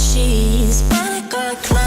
she's panic or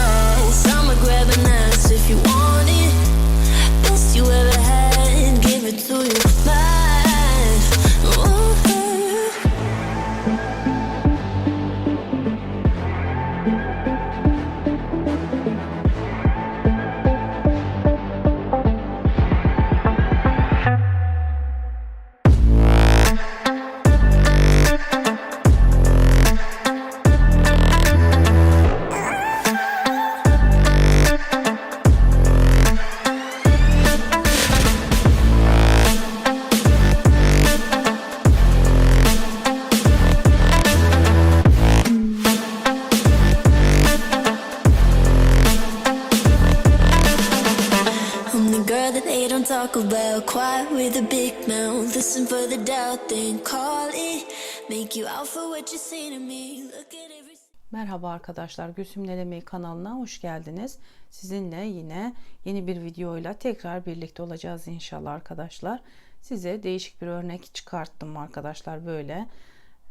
Quiet with a big mouth. Listen for the doubt, then call it. Make you out for what you say to me. Look at every. Merhaba arkadaşlar, Gülsüm kanalına hoş geldiniz. Sizinle yine yeni bir videoyla tekrar birlikte olacağız inşallah arkadaşlar. Size değişik bir örnek çıkarttım arkadaşlar böyle.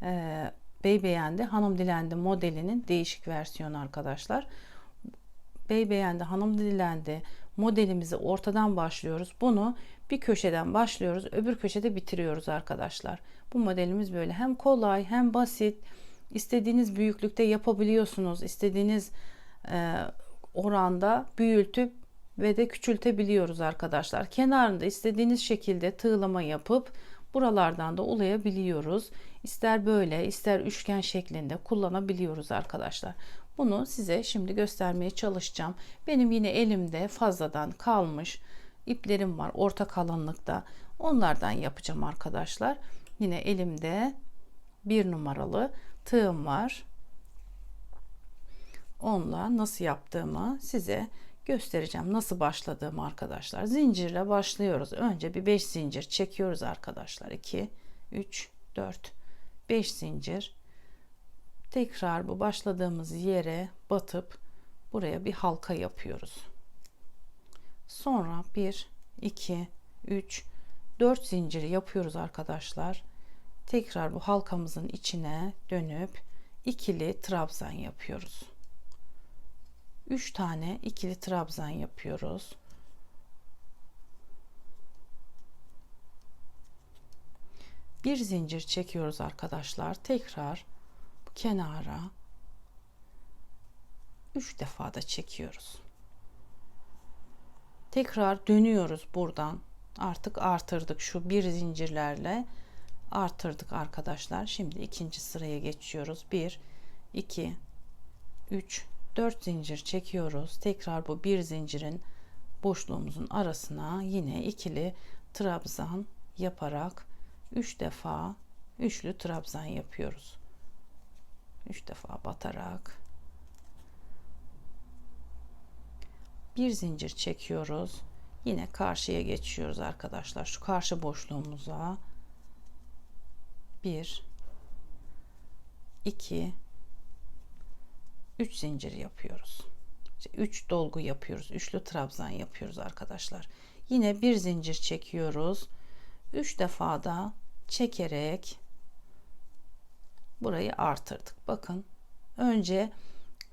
Ee, Bey beğendi, hanım dilendi modelinin değişik versiyonu arkadaşlar. Bey beğendi, hanım dilendi modelimizi ortadan başlıyoruz. Bunu bir köşeden başlıyoruz, öbür köşede bitiriyoruz arkadaşlar. Bu modelimiz böyle hem kolay hem basit. İstediğiniz büyüklükte yapabiliyorsunuz. İstediğiniz e, oranda büyütüp ve de küçültebiliyoruz arkadaşlar. Kenarında istediğiniz şekilde tığlama yapıp buralardan da ulayabiliyoruz. İster böyle ister üçgen şeklinde kullanabiliyoruz arkadaşlar. Bunu size şimdi göstermeye çalışacağım. Benim yine elimde fazladan kalmış iplerim var orta kalınlıkta. Onlardan yapacağım arkadaşlar. Yine elimde bir numaralı tığım var. Onunla nasıl yaptığımı size göstereceğim. Nasıl başladığımı arkadaşlar. Zincirle başlıyoruz. Önce bir 5 zincir çekiyoruz arkadaşlar. 2, 3, 4, 5 zincir. Tekrar bu başladığımız yere batıp buraya bir halka yapıyoruz. Sonra 1, 2, 3, 4 zinciri yapıyoruz arkadaşlar. Tekrar bu halkamızın içine dönüp ikili trabzan yapıyoruz. 3 tane ikili trabzan yapıyoruz. Bir zincir çekiyoruz arkadaşlar. Tekrar kenara 3 defa da çekiyoruz. Tekrar dönüyoruz buradan. Artık artırdık şu bir zincirlerle artırdık arkadaşlar. Şimdi ikinci sıraya geçiyoruz. 1 2 3 4 zincir çekiyoruz. Tekrar bu bir zincirin boşluğumuzun arasına yine ikili trabzan yaparak 3 defa üçlü trabzan yapıyoruz. 3 defa batarak bir zincir çekiyoruz. Yine karşıya geçiyoruz arkadaşlar. Şu karşı boşluğumuza 1 2 3 zincir yapıyoruz. 3 dolgu yapıyoruz. Üçlü trabzan yapıyoruz arkadaşlar. Yine bir zincir çekiyoruz. 3 defa da çekerek burayı artırdık. Bakın önce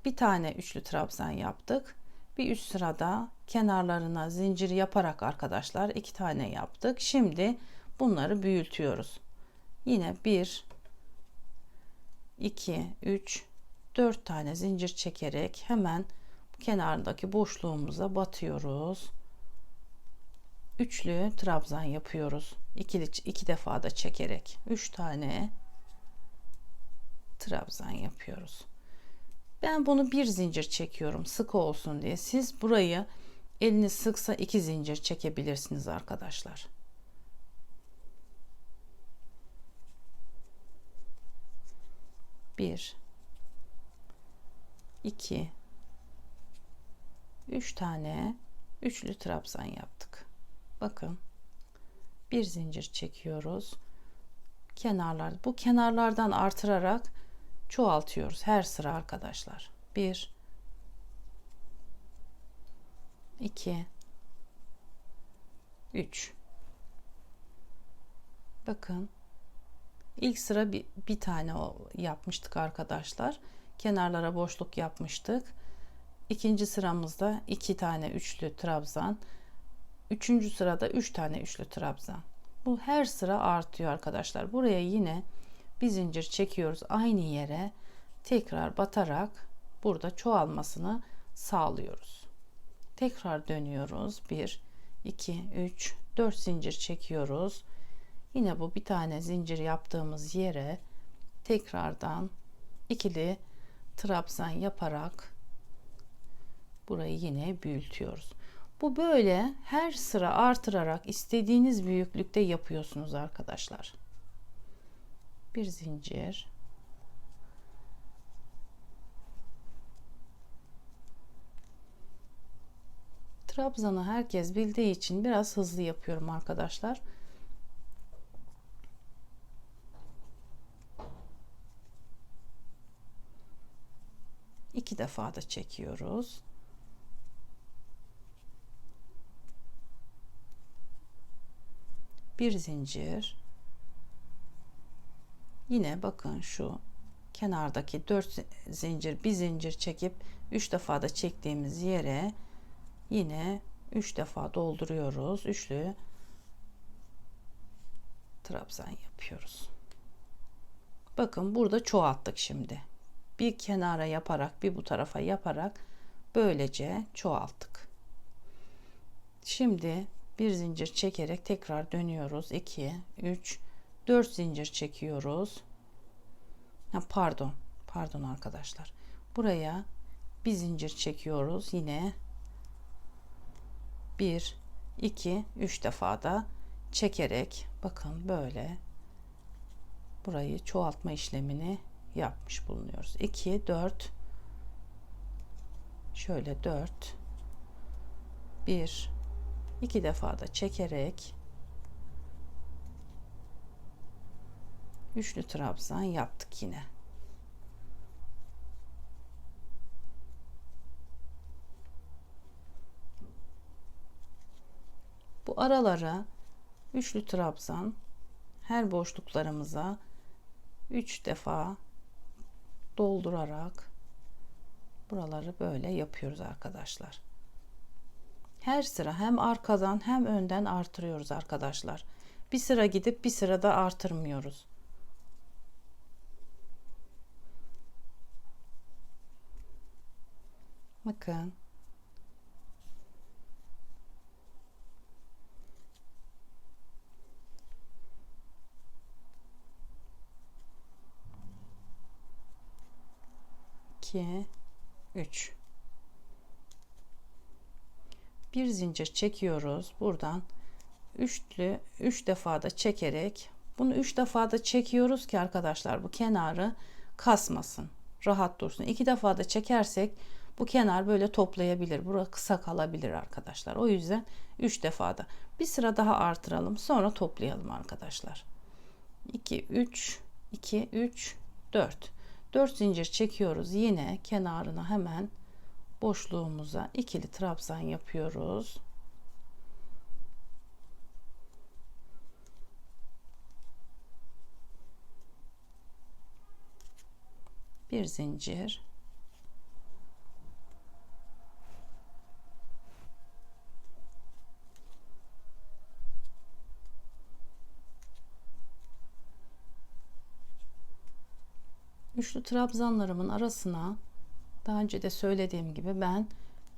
bir tane üçlü trabzan yaptık. Bir üst sırada kenarlarına zincir yaparak arkadaşlar iki tane yaptık. Şimdi bunları büyütüyoruz. Yine 1 2 3 4 tane zincir çekerek hemen kenardaki boşluğumuza batıyoruz. Üçlü trabzan yapıyoruz. İkili iki defa da çekerek 3 tane trabzan yapıyoruz. Ben bunu bir zincir çekiyorum sıkı olsun diye. Siz burayı eliniz sıksa iki zincir çekebilirsiniz arkadaşlar. Bir, 2 3 tane üçlü trabzan yaptık. Bakın bir zincir çekiyoruz. Kenarlar bu kenarlardan artırarak çoğaltıyoruz her sıra arkadaşlar. 1 2 3 Bakın ilk sıra bir, bir tane yapmıştık arkadaşlar kenarlara boşluk yapmıştık. İkinci sıramızda iki tane üçlü trabzan. Üçüncü sırada üç tane üçlü trabzan. Bu her sıra artıyor arkadaşlar. Buraya yine bir zincir çekiyoruz aynı yere tekrar batarak burada çoğalmasını sağlıyoruz. Tekrar dönüyoruz. 1 2 3 4 zincir çekiyoruz. Yine bu bir tane zincir yaptığımız yere tekrardan ikili trabzan yaparak burayı yine büyütüyoruz. Bu böyle her sıra artırarak istediğiniz büyüklükte yapıyorsunuz arkadaşlar. Bir zincir. Trabzanı herkes bildiği için biraz hızlı yapıyorum arkadaşlar. İki defa da çekiyoruz. Bir zincir. Yine bakın şu kenardaki 4 zincir bir zincir çekip 3 defa da çektiğimiz yere yine 3 defa dolduruyoruz. Üçlü trabzan yapıyoruz. Bakın burada çoğalttık şimdi. Bir kenara yaparak bir bu tarafa yaparak böylece çoğalttık. Şimdi bir zincir çekerek tekrar dönüyoruz. 2 3 4 zincir çekiyoruz. Ha, pardon. Pardon arkadaşlar. Buraya bir zincir çekiyoruz. Yine 1 2 3 defa da çekerek bakın böyle burayı çoğaltma işlemini yapmış bulunuyoruz. 2 4 şöyle 4 1 2 defa da çekerek üçlü trabzan yaptık yine. Bu aralara üçlü trabzan her boşluklarımıza 3 defa doldurarak buraları böyle yapıyoruz arkadaşlar. Her sıra hem arkadan hem önden artırıyoruz arkadaşlar. Bir sıra gidip bir sırada artırmıyoruz. Bakın. İki, üç. Bir zincir çekiyoruz. Buradan üçlü üç defa da çekerek bunu üç defa da çekiyoruz ki arkadaşlar bu kenarı kasmasın. Rahat dursun. İki defa da çekersek bu kenar böyle toplayabilir. Burası kısa kalabilir arkadaşlar. O yüzden 3 defada. Bir sıra daha artıralım. Sonra toplayalım arkadaşlar. 2 3 2 3 4. 4 zincir çekiyoruz. Yine kenarına hemen boşluğumuza ikili trabzan yapıyoruz. Bir zincir Üçlü trabzanlarımın arasına daha önce de söylediğim gibi ben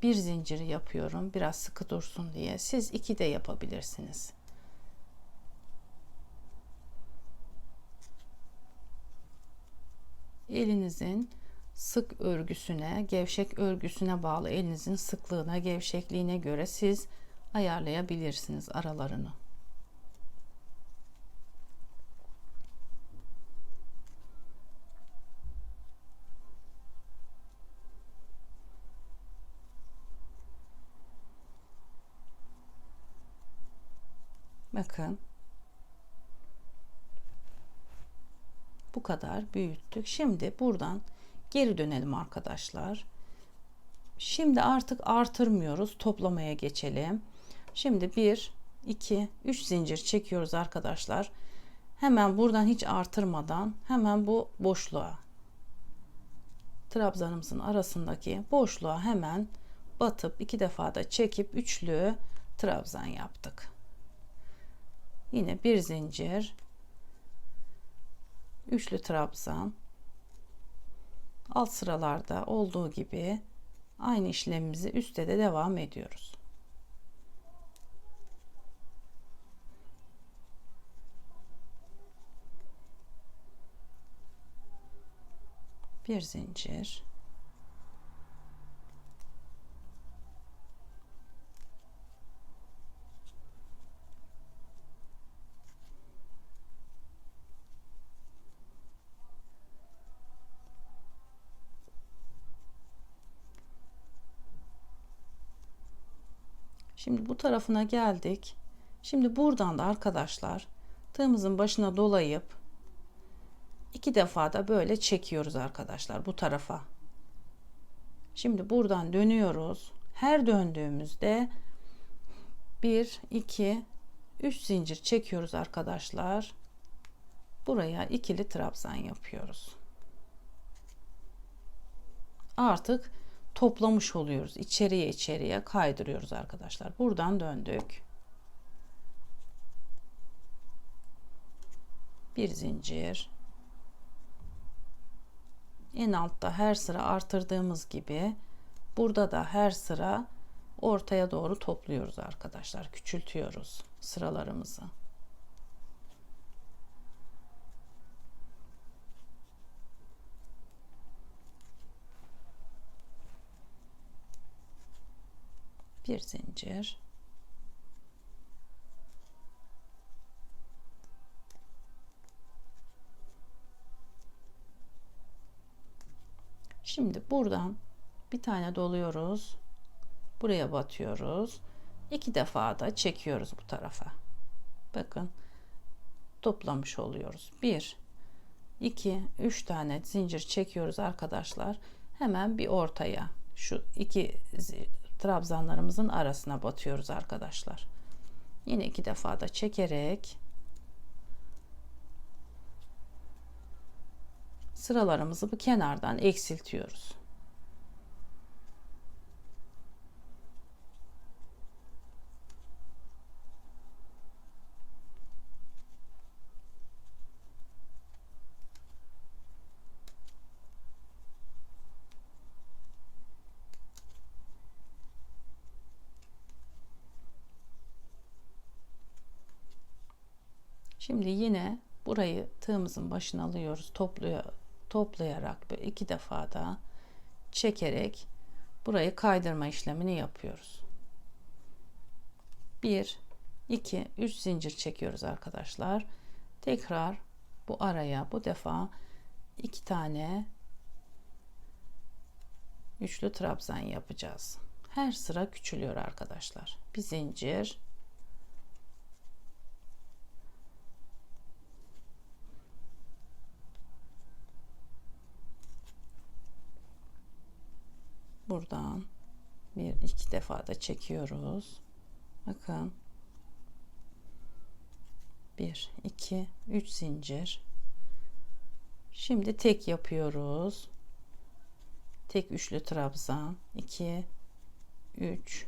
bir zinciri yapıyorum. Biraz sıkı dursun diye. Siz iki de yapabilirsiniz. Elinizin sık örgüsüne, gevşek örgüsüne bağlı elinizin sıklığına, gevşekliğine göre siz ayarlayabilirsiniz aralarını. Bakın. Bu kadar büyüttük. Şimdi buradan geri dönelim arkadaşlar. Şimdi artık artırmıyoruz. Toplamaya geçelim. Şimdi 1, 2, 3 zincir çekiyoruz arkadaşlar. Hemen buradan hiç artırmadan hemen bu boşluğa trabzanımızın arasındaki boşluğa hemen batıp iki defa da çekip üçlü trabzan yaptık. Yine bir zincir. Üçlü trabzan. Alt sıralarda olduğu gibi aynı işlemimizi üstte de devam ediyoruz. Bir zincir Şimdi bu tarafına geldik. Şimdi buradan da arkadaşlar tığımızın başına dolayıp iki defa da böyle çekiyoruz arkadaşlar bu tarafa. Şimdi buradan dönüyoruz. Her döndüğümüzde 1 2 3 zincir çekiyoruz arkadaşlar. Buraya ikili trabzan yapıyoruz. Artık toplamış oluyoruz. İçeriye içeriye kaydırıyoruz arkadaşlar. Buradan döndük. Bir zincir. En altta her sıra artırdığımız gibi burada da her sıra ortaya doğru topluyoruz arkadaşlar. Küçültüyoruz sıralarımızı. Bir zincir Şimdi buradan bir tane doluyoruz. Buraya batıyoruz. İki defa da çekiyoruz bu tarafa. Bakın toplamış oluyoruz. Bir, iki, üç tane zincir çekiyoruz arkadaşlar. Hemen bir ortaya şu iki trabzanlarımızın arasına batıyoruz arkadaşlar. Yine iki defa da çekerek sıralarımızı bu kenardan eksiltiyoruz. Şimdi yine burayı tığımızın başına alıyoruz. Topluyor, toplayarak böyle iki defa da çekerek burayı kaydırma işlemini yapıyoruz. 1 2 3 zincir çekiyoruz arkadaşlar. Tekrar bu araya bu defa iki tane üçlü trabzan yapacağız. Her sıra küçülüyor arkadaşlar. Bir zincir buradan bir iki defa da çekiyoruz. Bakın. bir iki üç zincir. Şimdi tek yapıyoruz. Tek üçlü trabzan. 2 3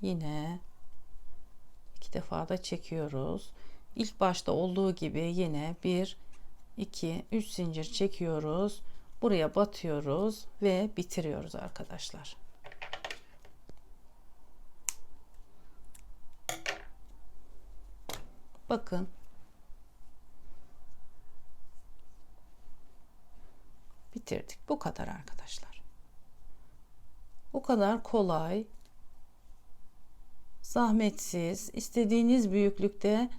Yine iki defa da çekiyoruz. İlk başta olduğu gibi yine 1 2 3 zincir çekiyoruz. Buraya batıyoruz ve bitiriyoruz arkadaşlar. Bakın. Bitirdik. Bu kadar arkadaşlar. Bu kadar kolay, zahmetsiz, istediğiniz büyüklükte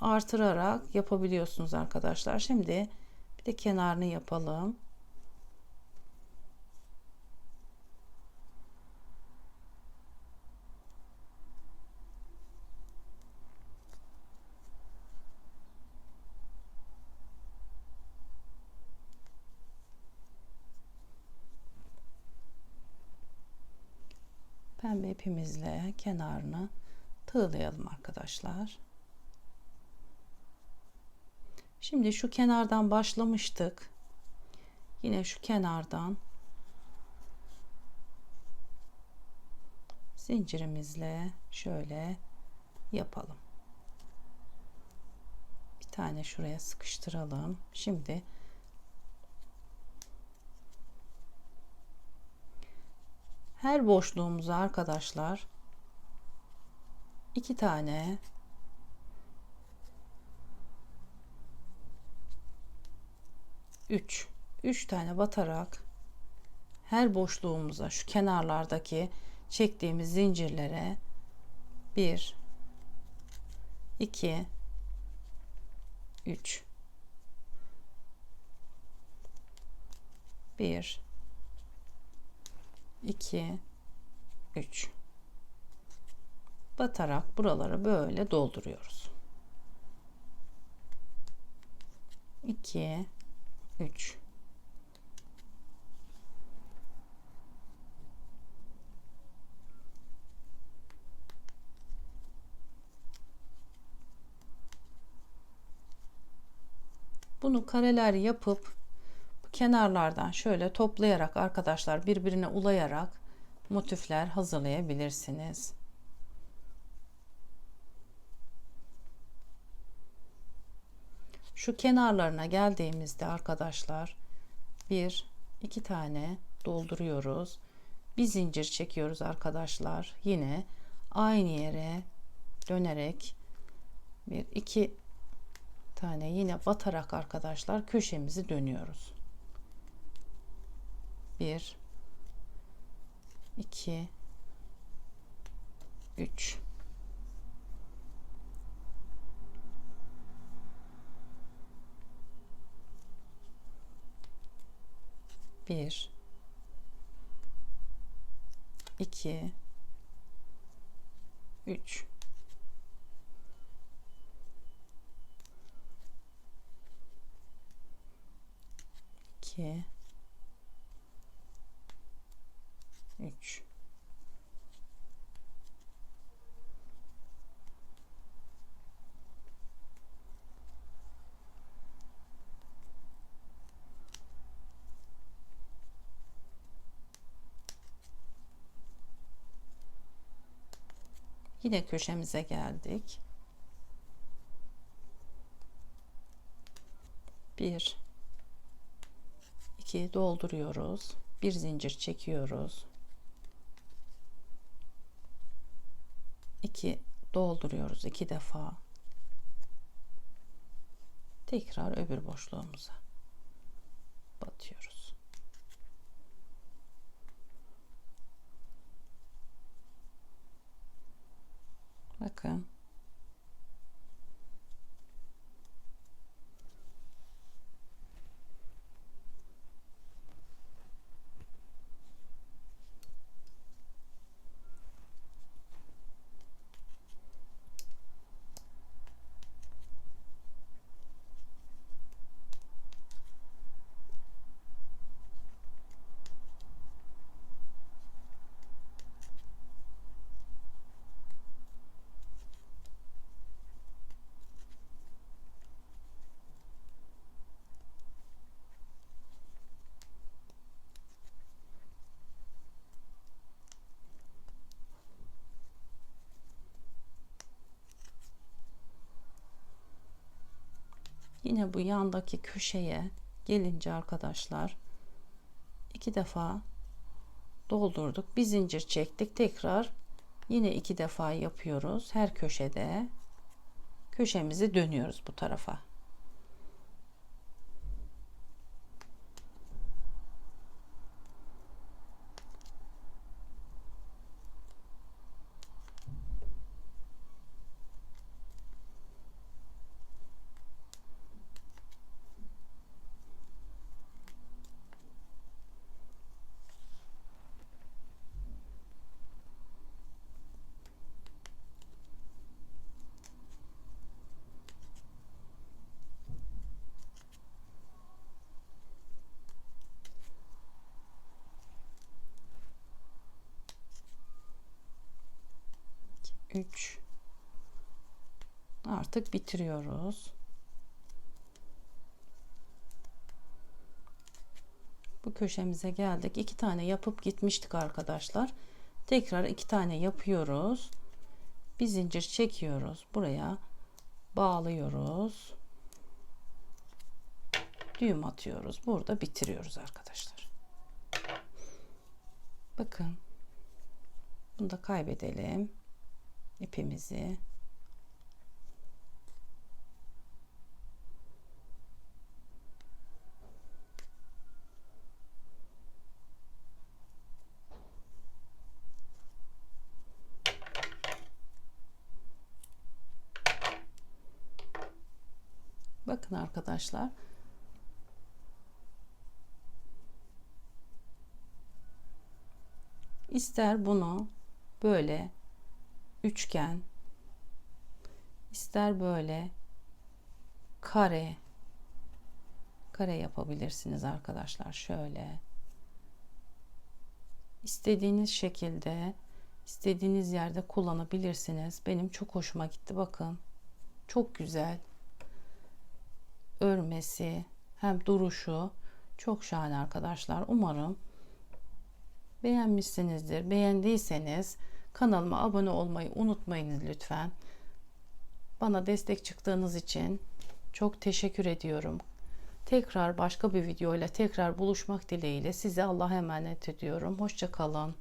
artırarak yapabiliyorsunuz arkadaşlar. Şimdi bir de kenarını yapalım. pembe ipimizle kenarını tığlayalım arkadaşlar. Şimdi şu kenardan başlamıştık. Yine şu kenardan zincirimizle şöyle yapalım. Bir tane şuraya sıkıştıralım. Şimdi her boşluğumuza arkadaşlar iki tane üç. Üç tane batarak her boşluğumuza şu kenarlardaki çektiğimiz zincirlere 1 2 3 1 2 3 batarak buraları böyle dolduruyoruz. 2 3 Bunu kareler yapıp kenarlardan şöyle toplayarak arkadaşlar birbirine ulayarak motifler hazırlayabilirsiniz. Şu kenarlarına geldiğimizde arkadaşlar bir iki tane dolduruyoruz. Bir zincir çekiyoruz arkadaşlar. Yine aynı yere dönerek bir iki tane yine batarak arkadaşlar köşemizi dönüyoruz. 1 2 3 1 2 3 2 3 Yine köşemize geldik. 1 2 dolduruyoruz. Bir zincir çekiyoruz. 2 dolduruyoruz iki defa. Tekrar öbür boşluğumuza batıyoruz. Bakın Yine bu yandaki köşeye gelince arkadaşlar iki defa doldurduk. Bir zincir çektik. Tekrar yine iki defa yapıyoruz. Her köşede köşemizi dönüyoruz bu tarafa. 3 artık bitiriyoruz. Bu köşemize geldik. İki tane yapıp gitmiştik arkadaşlar. Tekrar iki tane yapıyoruz. Bir zincir çekiyoruz. Buraya bağlıyoruz. Düğüm atıyoruz. Burada bitiriyoruz arkadaşlar. Bakın. Bunu da kaybedelim ipimizi. Bakın arkadaşlar. İster bunu böyle üçgen ister böyle kare kare yapabilirsiniz arkadaşlar şöyle. İstediğiniz şekilde istediğiniz yerde kullanabilirsiniz. Benim çok hoşuma gitti bakın. Çok güzel. Örmesi hem duruşu çok şahane arkadaşlar. Umarım beğenmişsinizdir. Beğendiyseniz kanalıma abone olmayı unutmayınız lütfen. Bana destek çıktığınız için çok teşekkür ediyorum. Tekrar başka bir video ile tekrar buluşmak dileğiyle size Allah'a emanet ediyorum. Hoşça kalın